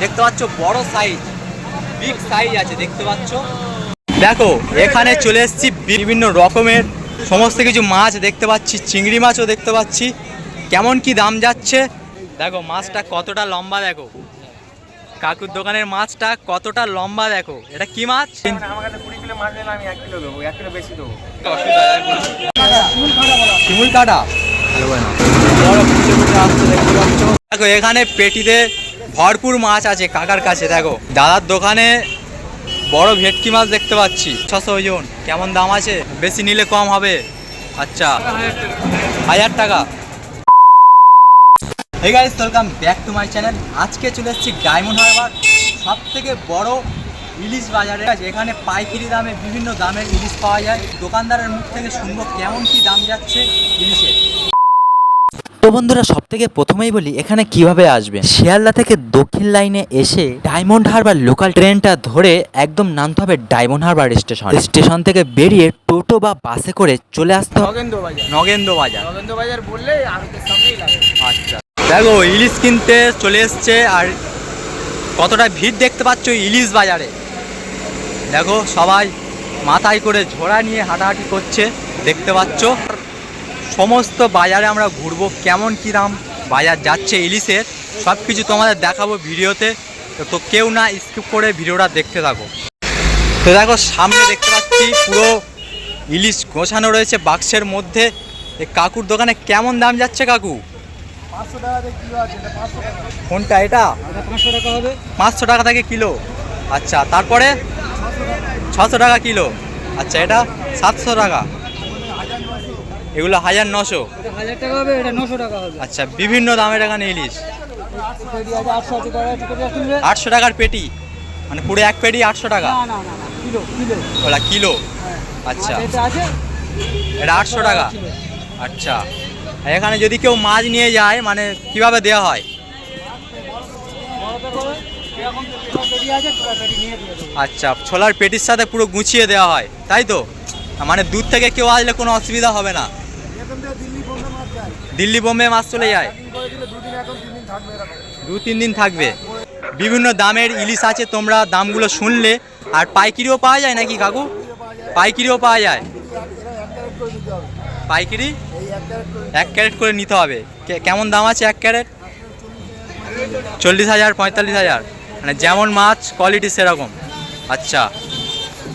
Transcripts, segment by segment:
দেখতে পাচ্ছ বড় সাইজ বিগ সাইজ আছে, দেখতে পাচ্ছ? দেখো, এখানে চলে এসেছি বিভিন্ন রকমের, সমস্ত কিছু মাছ দেখতে পাচ্ছি, চিংড়ি মাছও দেখতে পাচ্ছি। কেমন কি দাম যাচ্ছে? দেখো, মাছটা কতটা লম্বা দেখো। কাকুর দোকানের মাছটা কতটা লম্বা দেখো। এটা কি মাছ? কাটা। দেখো, এখানে পেটিতে ভরপুর মাছ আছে কাকার কাছে, দেখো। দাদার দোকানে বড় ভেটকি মাছ দেখতে পাচ্ছি। ছশো ওজন, কেমন দাম আছে? বেশি নিলে কম হবে। আচ্ছা হাজার টাকা। Hey guys welcome back to my channel আজকে চলে এসেছি ডায়মন্ড হারবার সব থেকে বড় ইলিশ বাজারে। এখানে পাইকারি দামে বিভিন্ন দামের ইলিশ পাওয়া যায়। দোকানদারের মুখ থেকে শুনব কেমন কি দাম যাচ্ছে ইলিশের। তো বন্ধুরা সব থেকে প্রথমেই বলি এখানে কীভাবে আসবেন? শিয়ালদা থেকে দক্ষিণ লাইনে এসে ডায়মন্ড হারবার লোকাল ট্রেনটা ধরে একদম নামতে হবে ডায়মন্ড হারবার স্টেশন। স্টেশন থেকে বেরিয়ে টোটো বা বাসে করে চলে আসতে হবে। নগেন্দ্র বাজার নগেন্দ্র বাজার বললে আচ্ছা। দেখো ইলিশ কিনতে চলে এসছে আর কতটা ভিড় দেখতে পাচ্ছ ইলিশ বাজারে। দেখো সবাই মাথায় করে ঝোড়া নিয়ে হাঁটাহাঁটি করছে দেখতে পাচ্ছ। সমস্ত বাজারে আমরা ঘুরবো কেমন কী দাম বাজার যাচ্ছে ইলিশের সব কিছু তোমাদের দেখাবো ভিডিওতে। তো- কেউ না স্কিপ করে ভিডিওটা দেখতে থাকো। তো দেখো সামনে দেখতে পাচ্ছি পুরো ইলিশ গোছানো রয়েছে বাক্সের মধ্যে। এই কাকুর দোকানে কেমন দাম যাচ্ছে কাকু? কোনটা এটা? এটা পাঁচশো টাকা হবে। পাঁচশো টাকা থেকে কিলো। আচ্ছা তারপরে? ছশো টাকা কিলো। আচ্ছা এটা সাতশো টাকা। এগুলো হাজার নশো? হাজার টাকা হবে এটা নশো টাকা হবে। আচ্ছা বিভিন্ন দামের এখানে ইলিশ। আটশো টাকার পেটি। মানে পুরো এক পেটি আটশো টাকা? কিলো ওটা কিলো? হ্যাঁ। আচ্ছা। এটা আটশো টাকা? আচ্ছা। এখানে যদি কেউ মাছ নিয়ে যায় মানে কীভাবে দেওয়া হয়? আচ্ছা ছোলার পেটির সাথে পুরো গুছিয়ে দেওয়া হয় তাই তো? মানে দূর থেকে কেউ আসলে কোনো অসুবিধা হবে না। দিল্লি বোম্বে মাছ চলে যায়। দু তিন দিন থাকবে। বিভিন্ন দামের ইলিশ আছে তোমরা দামগুলো শুনলে। আর পাইকিরিও পাওয়া যায় নাকি কাকু? পাইকিরিও পাওয়া যায়। পাইকিরি? এক ক্যারেট করে নিতে হবে। কেমন দাম আছে এক ক্যারেট? চল্লিশ হাজার পঁয়তাল্লিশ হাজার। মানে যেমন মাছ কোয়ালিটি সেরকম। আচ্ছা।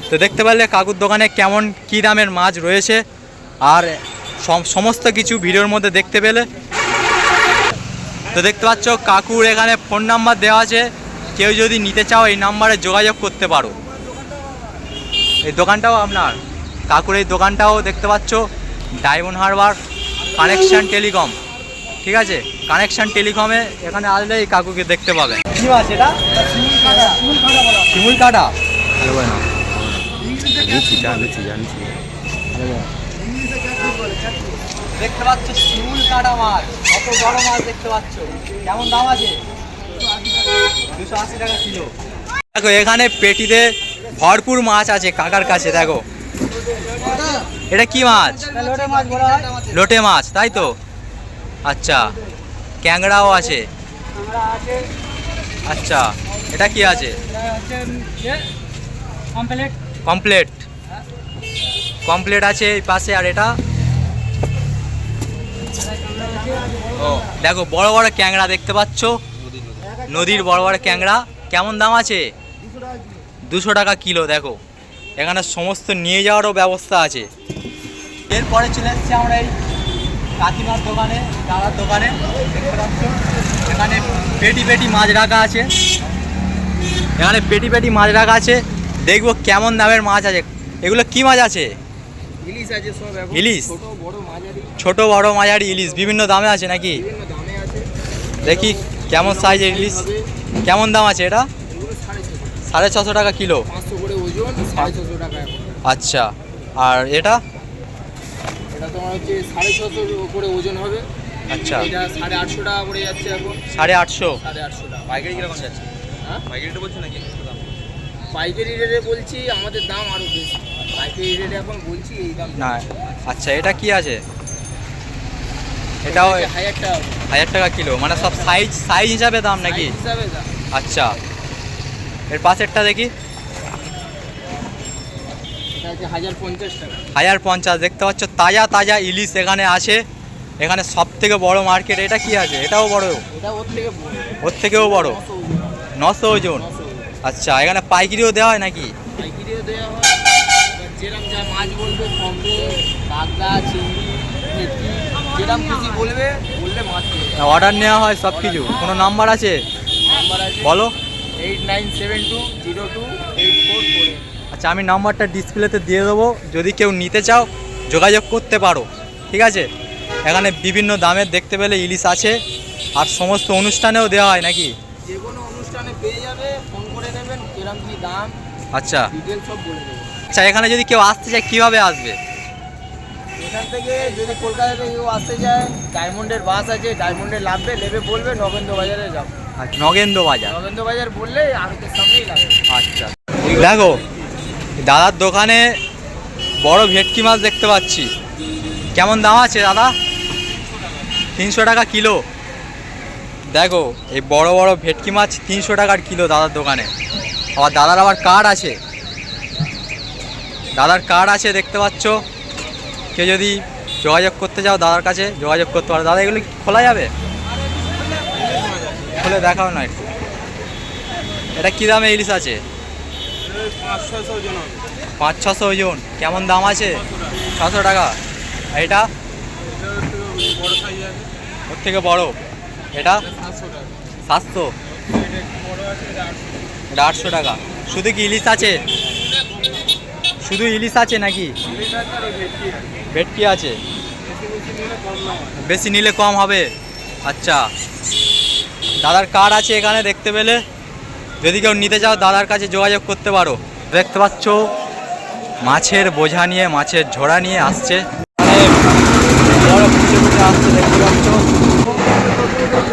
তো দেখতে পারলে কাকুর দোকানে কেমন কী দামের মাছ রয়েছে। আর সমস্ত কিছু ভিডিওর মধ্যে দেখতে পেলে। তো দেখতে পাচ্ছ কাকুর এখানে ফোন নাম্বার দেওয়া আছে। কেউ যদি নিতে চাও এই নাম্বারে যোগাযোগ করতে পারো। এই দোকানটাও আপনার কাকুর এই দোকানটাও দেখতে পাচ্ছ। ডায়মন্ড হারবার কানেকশান টেলিকম ঠিক আছে? কানেকশান টেলিকমে এখানে আসলে এই কাকুকে দেখতে পাবে। কি মাছ এটা? শিমুল কাটা শিমুল কাটা বলা শিমুল কাটা ইংলিশে ক্যাটফিশ বলে ক্যাটফিশ দেখতে পাচ্ছ শিমুল কাটা মাছ। কত বড় মাছ দেখতে পাচ্ছ? কেমন দাম আছে? দুশো আশি টাকা কিলো। দেখো এখানে পেটিতে ভরপুর মাছ আছে কাকার কাছে দেখো। এটা কি মাছ? লোটে মাছ তাই তো? আচ্ছা ক্যাংড়াও আছে। আচ্ছা এটা কি আছে? কমপ্লেট। কমপ্লেট আছে এই পাশে আর এটা? ও, দেখো, বড় বড় ক্যাংড়া দেখতে পাচ্ছ। নদীর বড় বড় ক্যাংড়া। কেমন দাম আছে? দুশো টাকা কিলো, দেখো। এখানে সমস্ত নিয়ে যাওয়ারও ব্যবস্থা আছে। এরপরে চলে এসেছি আমরা এই কাকিমার দোকানে, দাদার দোকানে। দেখতে পাচ্ছ এখানে পেটি পেটি মাছ রাখা আছে। এখানে পেটি পেটি মাছ রাখা আছে। দেখব কেমন দামের মাছ আছে। এগুলো কি মাছ আছে? ইলিশ আছে সব এখন ইলিশ? ছোট বড় মাঝারি। ছোট বড় মাঝারি ইলিশ বিভিন্ন দামে আছে নাকি? বিভিন্ন দামে আছে। দেখি কেমন সাইজের ইলিশ। কেমন দাম আছে এটা? সাড়ে ছশো টাকা। কিলো? পাঁচশো করে ওজন সাড়ে ছশো টাকা আচ্ছা আর এটা? এটা তোমার হচ্ছে সাড়ে ছশো করে ওজন হবে। আচ্ছা। এটা সাড়ে আটশো টাকা করে যাচ্ছে এখন। সাড়ে আটশো? সাড়ে আটশো টাকা। পাইকারি কীরকম যাচ্ছে? হ্যাঁ? পাইকারিটা বলছো নাকি? পাইকারি রেটে বলছি আমাদের দাম আরও বেশি। পাইকারি রেটে এখন বলছি এই দাম না আচ্ছা এটা কি আছে? এটাও হাজার টাকা হাজার টাকা কিলো মানে সব সাইজ সাইজ হিসাবে দাম নাকি? হিসাবে দাম। আচ্ছা এর পাশেরটা দেখি। হাজার পঞ্চাশ দেখতে পাচ্ছ তাজা তাজা ইলিশ এখানে আছে। এখানে সব থেকে বড় মার্কেট এটা কি আছে? এটাও বড়। ওর থেকে ওর থেকেও বড়। নশো ওজন। আচ্ছা এখানে পাইকারিও দেওয়া হয় নাকি? পাইকারিও দেওয়া হয়। যেরকম যা মাছ বলবে কমবে কাঁকড়া চিংড়ি যেরকম খুশি বলবে বললে মাছ অর্ডার নেওয়া হয় সব কিছু। কোনো নাম্বার আছে? নাম্বার আছে বলো। Eight nine seven two zero two eight four four আচ্ছা আমি নাম্বারটা ডিসপ্লেতে দিয়ে দেবো। যদি কেউ নিতে চাও যোগাযোগ করতে পারো। ঠিক আছে? এখানে বিভিন্ন দামের দেখতে পেলে ইলিশ আছে। আর সমস্ত অনুষ্ঠানেও দেওয়া হয় নাকি? যে কোনো অনুষ্ঠানে পেয়ে যাবে কিরম কি দাম আচ্ছা। ডিটেল সব বলে দেবো। আচ্ছা এখানে যদি কেউ আসতে চায় কীভাবে আসবে? এখান থেকে যদি কলকাতা থেকে কেউ আসতে যায় ডায়মন্ডের বাস আছে ডায়মন্ডে লাভবে নেবে বলবে নগেন্দ্র বাজারে যাও আচ্ছা, নগেন্দ্র বাজার নগেন্দ্র বাজার বললে আড়তের সামনেই লাগবে আচ্ছা। দেখো দাদার দোকানে বড় ভেটকি মাছ দেখতে পাচ্ছি। কেমন দাম আছে দাদা? তিনশো টাকা কিলো। দেখো এই বড় বড় ভেটকি মাছ তিনশো টাকার কিলো দাদার দোকানে। আবার দাদার আবার কার্ড আছে। দাদার কার্ড আছে, দেখতে পাচ্ছ। কেউ যদি যোগাযোগ করতে চাও দাদার কাছে, যোগাযোগ করতে পারো। দাদা, এগুলো খোলা যাবে? খুলে দেখাও না একটু। এটা কী দামে ইলিশ আছে? পাঁচ ছশো ওজন। কেমন দাম আছে? ছশো টাকা। এটা? ওর থেকে বড়। এটা? সাতশো। আটশো টাকা। শুধু কি ইলিশ আছে? শুধু ইলিশ আছে নাকি? ভেটকি আছে। বেশি নিলে কম হবে। আচ্ছা। দাদার কার্ড আছে এখানে দেখতে পেলে। যদি কেউ নিতে চাও, দাদার কাছে যোগাযোগ করতে পারো। দেখতে পাচ্ছ, মাছের বোঝা নিয়ে, মাছের ঝোড়া নিয়ে আসছে। আসছে দেখতে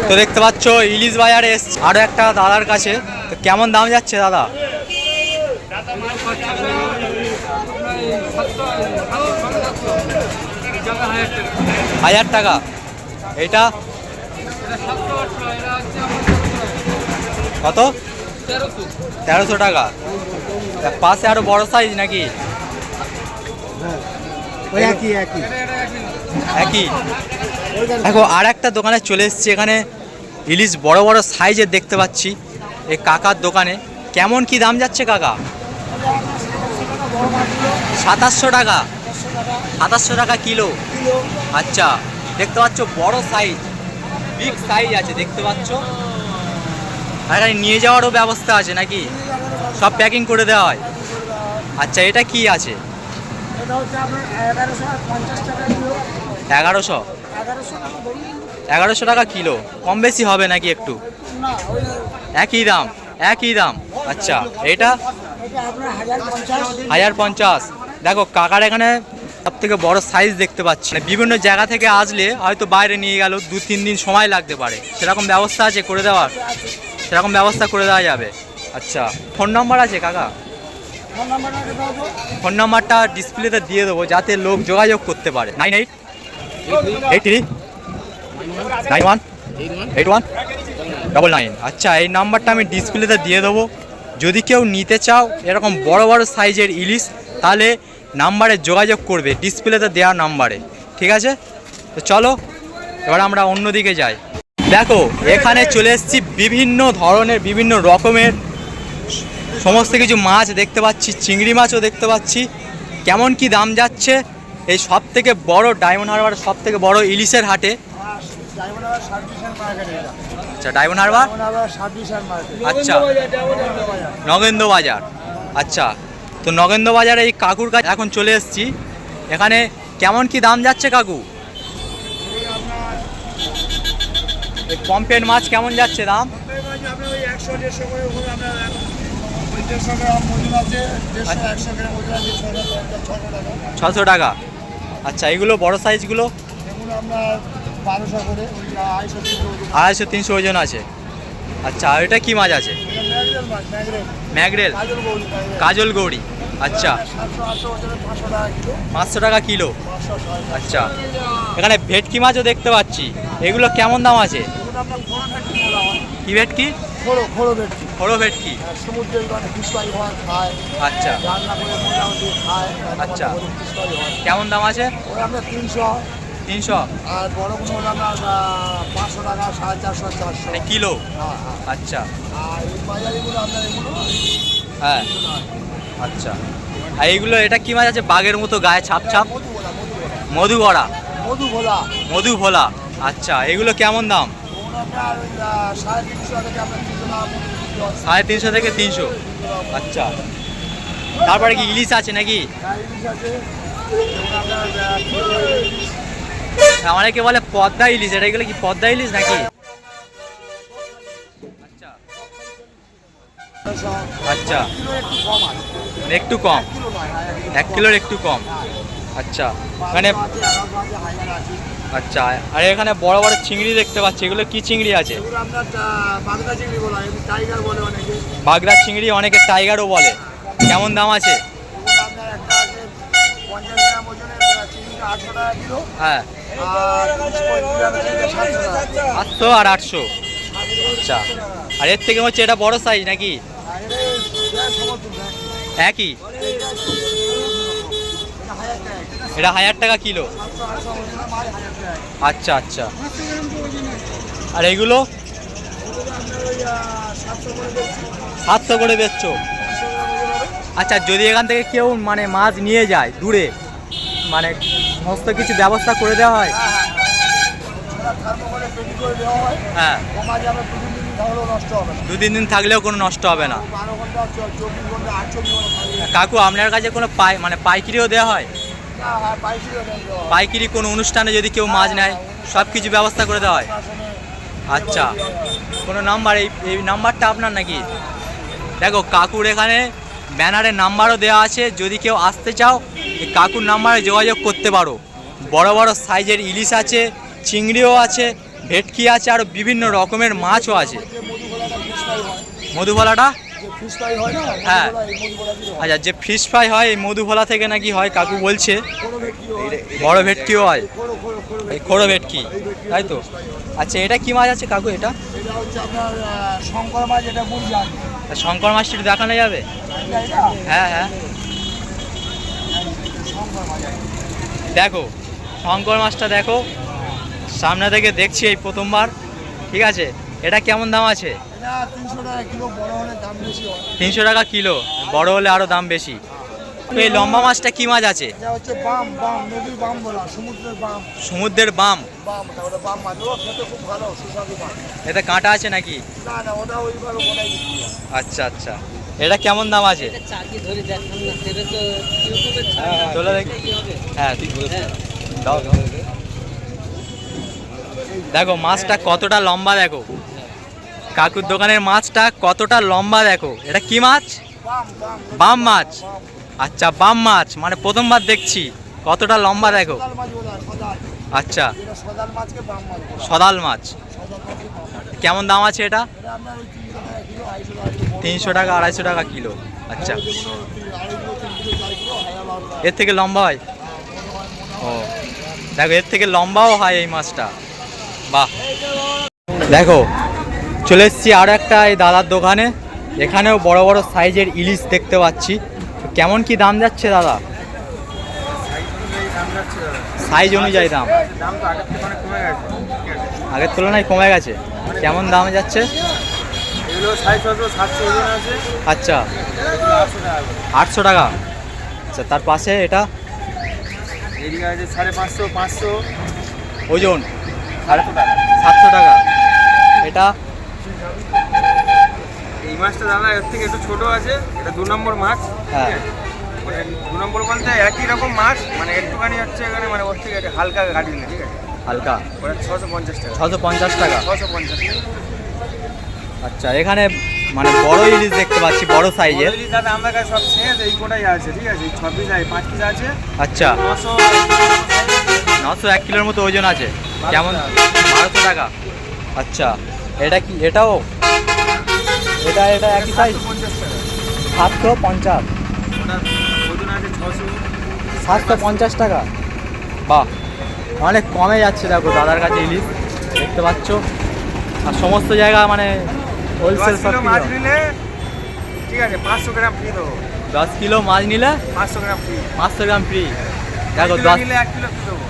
তো দেখতে পাচ্ছ ইলিশ বাজারে এসছে। আরও একটা দাদার কাছে। তো কেমন দাম যাচ্ছে দাদা? হাজার টাকা। এটা? কত? তেরোশো টাকা। পাশে আরও বড় সাইজ নাকি? একই দেখো আর একটা দোকানে চলে এসেছি। এখানে ইলিশ বড় বড় সাইজের দেখতে পাচ্ছি। এই কাকার দোকানে। কেমন কি দাম যাচ্ছে কাকা? সাতাশশো টাকা। সাতাশশো টাকা কিলো। আচ্ছা দেখতে পাচ্ছ বড় সাইজ। বিগ সাইজ আছে দেখতে পাচ্ছ? আর নিয়ে যাওয়ারও ব্যবস্থা আছে নাকি? সব প্যাকিং করে দেওয়া হয়। আচ্ছা এটা কি আছে? এগারোশো এগারোশো টাকা কিলো। কম বেশি হবে নাকি একটু? একই দাম একই দাম। আচ্ছা এটা? হাজার পঞ্চাশ। দেখো, কাকার এখানে সব থেকে বড় সাইজ দেখতে পাচ্ছি। বিভিন্ন জায়গা থেকে আসলে হয়তো বাইরে নিয়ে গেল, দু, তিন দিন সময় লাগতে পারে। সেরকম ব্যবস্থা আছে করে দেওয়ার? সেরকম ব্যবস্থা করে দেওয়া যাবে। আচ্ছা ফোন নাম্বার আছে কাকা? ফোন নাম্বারটা ডিসপ্লেতে দিয়ে দেবো, যাতে লোক যোগাযোগ করতে পারে। Nine eight eight three nine one? Eight one? Double nine আচ্ছা এই নাম্বারটা আমি ডিসপ্লেতে দিয়ে দেবো। যদি কেউ নিতে চাও এরকম বড় বড় সাইজের ইলিশ, তাহলে নাম্বারে যোগাযোগ করবে ডিসপ্লেতে দেওয়া নাম্বারে। ঠিক আছে? তো চলো, এবার আমরা অন্যদিকে যাই। দেখো, এখানে চলে এসেছি বিভিন্ন ধরনের, বিভিন্ন রকমের। সমস্ত কিছু মাছ দেখতে পাচ্ছি, চিংড়ি মাছও দেখতে পাচ্ছি। কেমন কি দাম যাচ্ছে? এই সব থেকে বড় ডায়মন্ড হারবার সব থেকে বড় ইলিশের হাটে। আচ্ছা ডায়মন্ড হারবার? আচ্ছা। নগেন্দ্র বাজার। আচ্ছা তো নগেন্দ্র বাজারে এই কাকুর কাছে এখন চলে এসেছি। এখানে কেমন কি দাম যাচ্ছে কাকু? এই পম্পেট মাছ কেমন যাচ্ছে দাম? আছে। ছশো টাকা আচ্ছা এগুলো বড় সাইজগুলো আপনার বারোশো করে আড়াইশো তিনশো। ওজন আছে। আচ্ছা আর এটা কি মাছ আছে? ম্যাগরেল কাজল গৌড়ি আচ্ছা। পাঁচশো টাকা কিলো। আচ্ছা। এখানে ভেটকি মাছও দেখতে পাচ্ছি। এগুলো কেমন দাম আছে? কি ভেটকি? খোড়ো ভেটকি। মানে হয় খায়। আচ্ছা। আচ্ছা। কেমন দাম আছে? তিনশো। তিনশো? আর বড় আপনার পাঁচশো টাকা সাড়ে চারশো চারশো। মানে কিলো? হ্যাঁ হ্যাঁ। আচ্ছা। আর বাজারিগুলো আপনার এগুলো হ্যাঁ। আচ্ছা। আর এইগুলো এটা কি মাছ আছে? বাঘের মতো গায়ে ছাপ ছাপ? মধু ভোলা মধু গড়া মধু ভোলা? মধু ভোলা। আচ্ছা এগুলো কেমন দাম? সাড়ে তিনশো থেকে তিনশো হয়। আচ্ছা। তারপরে কি ইলিশ আছে নাকি? হ্যাঁ, ইলিশ আছে। অনেকে বলে পদ্মা ইলিশ এটা এগুলো কি পদ্মা ইলিশ নাকি? আচ্ছা। আচ্ছা। একটু কম। এক কিলোর একটু কম। আচ্ছা। মানে। আচ্ছা। আর এখানে বড় বড় চিংড়ি দেখতে পাচ্ছি। এগুলো কি চিংড়ি আছে? বাগদা চিংড়ি অনেকে টাইগারও বলে। কেমন দাম আছে? হ্যাঁ। আটশো আর আটশো। আচ্ছা। আর এর থেকে হচ্ছে এটা বড় সাইজ নাকি। একই? এটা হাজার টাকা কিলো। আচ্ছা আচ্ছা। আর আহ, সাতশো করে বেচছো। আচ্ছা যদি এখান থেকে কেউ মানে মাছ নিয়ে যায় দূরে মানে সমস্ত কিছু ব্যবস্থা করে দেওয়া হয়? হ্যাঁ হ্যাঁ হ্যাঁ। হয়। দু তিন দিন থাকলেও কোনো নষ্ট হবে না? কাকু আপনার কাছে কোনো পাই মানে পাইকিরিও দেওয়া হয়। পাইকিরি কোনো অনুষ্ঠানে যদি কেউ মাছ নেয় সব কিছু ব্যবস্থা করে দেওয়া হয়? আচ্ছা। কোনো নাম্বার এই এই নাম্বারটা আপনার নাকি? দেখো কাকুর এখানে ব্যানারে নাম্বারও দেওয়া আছে। যদি কেউ আসতে চাও কাকুর নাম্বারে যোগাযোগ করতে পারো। বড় বড় সাইজের ইলিশ আছে, চিংড়িও আছে, ভেটকি আছে আরও বিভিন্ন রকমের মাছও আছে। মধুভোলাটা? হয়। আচ্ছা যে ফিশ ফ্রাই হয়, এই মধুভোলা থেকে নাকি হয়, কাকু বলছে। বড় ভেটকিও হয়। এই। খোড়ো ভেটকি, তাই তো? আচ্ছা এটা কি মাছ আছে কাকু এটা? এটা হচ্ছে আপনার শঙ্কর মাছ এটা শঙ্কর মাছটি দেখানো যাবে? হ্যাঁ হ্যাঁ। দেখো শঙ্কর মাছটা দেখো। সামনে থেকে দেখছি এই প্রথমবার। ঠিক আছে? এটা কেমন দাম আছে? তিনশো টাকা কিলো বড় হলে দাম বেশি তিনশো টাকা কিলো বড় হলে আরও দাম বেশি। তো এই লম্বা মাছটা কি মাছ আছে? হচ্ছে বাম বাম নদীর বাম বলা সমুদ্রের বাম। সমুদ্রের বাম। বাম ওটা ওটা বাম মাছ। ও খেতে খুব ভালো সুস্বাদু মাছ। এতে কাঁটা আছে নাকি? না না ওটা ওইভাবে গোটাই আচ্ছা আচ্ছা। এটা কেমন দাম আছে? দেখি। হ্যাঁ তুই দাও দাও। দেখো মাছটা কতটা লম্বা দেখো। কাকুর দোকানের মাছটা কতটা লম্বা দেখো। এটা কি মাছ? বাম মাছ। আচ্ছা বাম মাছ মানে প্রথমবার দেখছি। কতটা লম্বা দেখো। আচ্ছা। সদাল মাছ কেমন দাম আছে এটা? তিনশো টাকা আড়াইশো টাকা কিলো। আচ্ছা। এর থেকে লম্বা হয়? ও। দেখো এর থেকে লম্বাও হয় এই মাছটা। বাহ। দেখো চলে এসেছি আরও একটা এই দাদার দোকানে। এখানেও বড় বড় সাইজের ইলিশ দেখতে পাচ্ছি। কেমন কি দাম যাচ্ছে দাদা? সাইজ অনুযায়ী দাম। আগের তুলনায় কমে গেছে। কেমন দাম যাচ্ছে? আচ্ছা। আটশো টাকা। আচ্ছা তার পাশে এটা? সাড়ে পাঁচশো পাঁচশো ওজন? সাতশো টাকা। এটা? এই মাছটা দাদা এর থেকে একটু ছোট আছে এটা দু নম্বর মাছ। হ্যাঁ। মানে দু নম্বর বলতে একই রকম মাছ মানে একটুখানি হচ্ছে এখানে মানে ওর থেকে একটু হালকা গাড়ি নেই ঠিক আছে? হালকা। ওটা ছশো পঞ্চাশ টাকা। ছশো পঞ্চাশ টাকা? ছশো পঞ্চাশ টাকা। আচ্ছা এখানে মানে বড় ইলিশ দেখতে পাচ্ছি বড় সাইজের ইলিশ দাদা আমার কাছে সব শেষ এই কোটাই আছে ঠিক আছে? ছ পিস আছে পাঁচ পিস আছে। আচ্ছা। নশো নশো এক কিলোর মতো ওজন আছে। কেমন? বারোশো টাকা। আচ্ছা এটা কি এটাও এটা এটা একই সাইজ সাতশো পঞ্চাশ। সাতশো পঞ্চাশ টাকা। বাহ। অনেক কমে যাচ্ছে দেখো দাদার কাছে ইলিশ। দেখতে পাচ্ছ। আর সমস্ত জায়গা মানে হোলসেল সব মাছ নিলে ঠিক আছে পাঁচশো গ্রাম ফ্রি দেবো। দশ কিলো মাছ নিলে? পাঁচশো গ্রাম ফ্রি পাঁচশো গ্রাম ফ্রি দেখো দশ নিলে এক কিলো ফ্রি দেবো।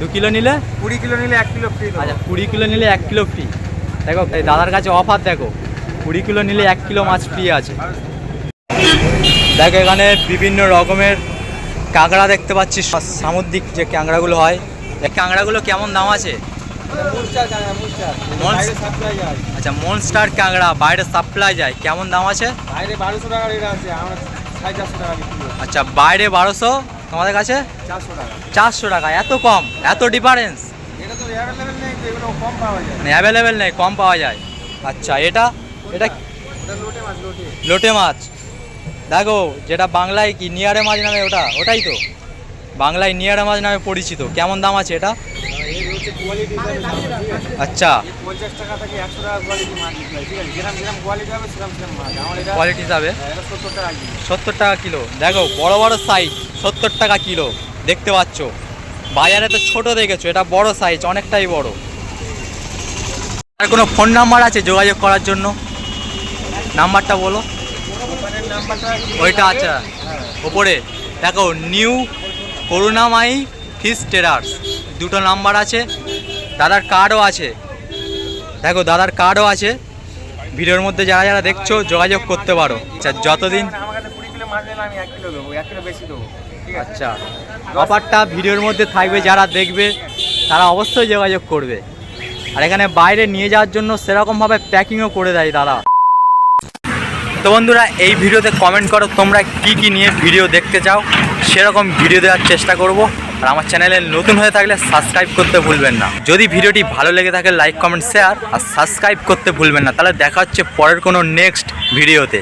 দু কিলো নিলে? কুড়ি কিলো নিলে এক কিলো ফ্রি আচ্ছা কুড়ি কিলো নিলে এক কিলো ফ্রি দেখো দাদার কাছে অফার দেখো। কুড়ি কিলো নিলে এক কিলো মাছ ফ্রি আছে। দেখ এখানে বিভিন্ন রকমের কাঁকড়া দেখতে পাচ্ছি সামুদ্রিক যে কাঁকড়াগুলো হয়। এই কাঁকড়াগুলো কেমন দাম আছে? আচ্ছা মনস্টার কাঁকড়া বাইরে সাপ্লাই যায়। কেমন দাম আছে? বাইরে বারোশো টাকা রেট আছে আমরা সাড়ে চারশো টাকা আচ্ছা বাইরে বারোশো তোমাদের কাছে? চারশো টাকা। চারশো টাকা এত কম এত ডিফারেন্স এটা তো অ্যাভেলেবেল নেই কম পাওয়া যায়। মানে অ্যাভেলেবেল নেই কম পাওয়া যায়। আচ্ছা এটা? এটা লোটে মাছ। দেখো, যেটা বাংলায় কি, নিয়ারে মাছ নামে ওটা? ওটাই তো। বাংলায় নিয়ারে মাছ নামে পরিচিত। কেমন দাম আছে এটা? আচ্ছা। কোয়ালিটি হিসাবে? সত্তর টাকা কিলো। দেখো, বড় বড় সাইজ সত্তর টাকা কিলো। দেখতে পাচ্ছ। বাজারে তো ছোট দেখেছ, এটা বড় সাইজ অনেকটাই বড়। আর কোনো ফোন নাম্বার আছে যোগাযোগ করার জন্য? নাম্বারটা বলো। ওইটা আচ্ছা। ওপরে। দেখো নিউ করুণামাই ফিস টেরার্স দুটো নাম্বার আছে। দাদার কার্ডও আছে। দেখো, দাদার কার্ডও আছে। ভিডিওর মধ্যে যারা যারা দেখছ, যোগাযোগ করতে পারো। আচ্ছা যতদিন আচ্ছা। অফারটা ভিডিওর মধ্যে থাকবে, যারা দেখবে, তারা অবশ্যই যোগাযোগ করবে। আর এখানে বাইরে নিয়ে যাওয়ার জন্য সেরকমভাবে প্যাকিংও করে দেয় তারা তো বন্ধুরা, এই ভিডিওতে কমেন্ট করো তোমরা কি কি নিয়ে ভিডিও দেখতে চাও। সেরকম ভিডিও দেওয়ার চেষ্টা করব। আর আমার চ্যানেলে নতুন হয়ে থাকলে সাবস্ক্রাইব করতে ভুলবেন না। যদি ভিডিওটি ভালো লেগে থাকে লাইক কমেন্ট শেয়ার আর সাবস্ক্রাইব করতে ভুলবেন না। তাহলে দেখা হচ্ছে পরের কোনো নেক্সট ভিডিওতে।